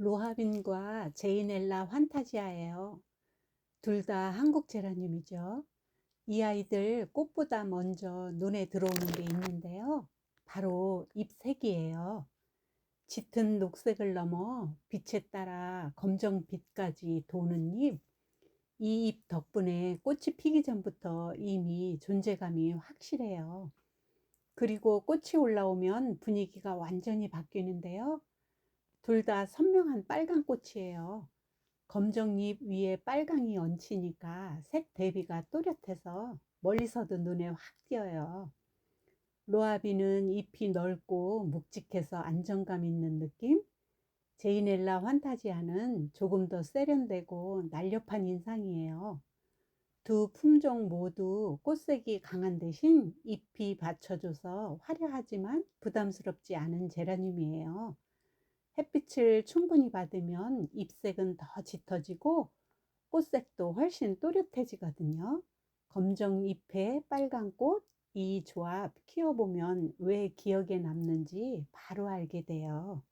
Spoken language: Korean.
로하빈과 제이넬라 환타지아예요. 둘 다 한국 제라늄이죠. 이 아이들 꽃보다 먼저 눈에 들어오는 게 있는데요. 바로 잎색이에요. 짙은 녹색을 넘어 빛에 따라 검정빛까지 도는 잎. 이 잎 덕분에 꽃이 피기 전부터 이미 존재감이 확실해요. 그리고 꽃이 올라오면 분위기가 완전히 바뀌는데요. 둘 다 선명한 빨간 꽃이에요. 검정잎 위에 빨강이 얹히니까 색 대비가 또렷해서 멀리서도 눈에 확 띄어요. 로아비는 잎이 넓고 묵직해서 안정감 있는 느낌? 제이넬라 환타지아는 조금 더 세련되고 날렵한 인상이에요. 두 품종 모두 꽃색이 강한 대신 잎이 받쳐줘서 화려하지만 부담스럽지 않은 제라늄이에요. 햇빛을 충분히 받으면 잎색은 더 짙어지고 꽃색도 훨씬 또렷해지거든요. 검정 잎에 빨간 꽃, 이 조합 키워보면 왜 기억에 남는지 바로 알게 돼요.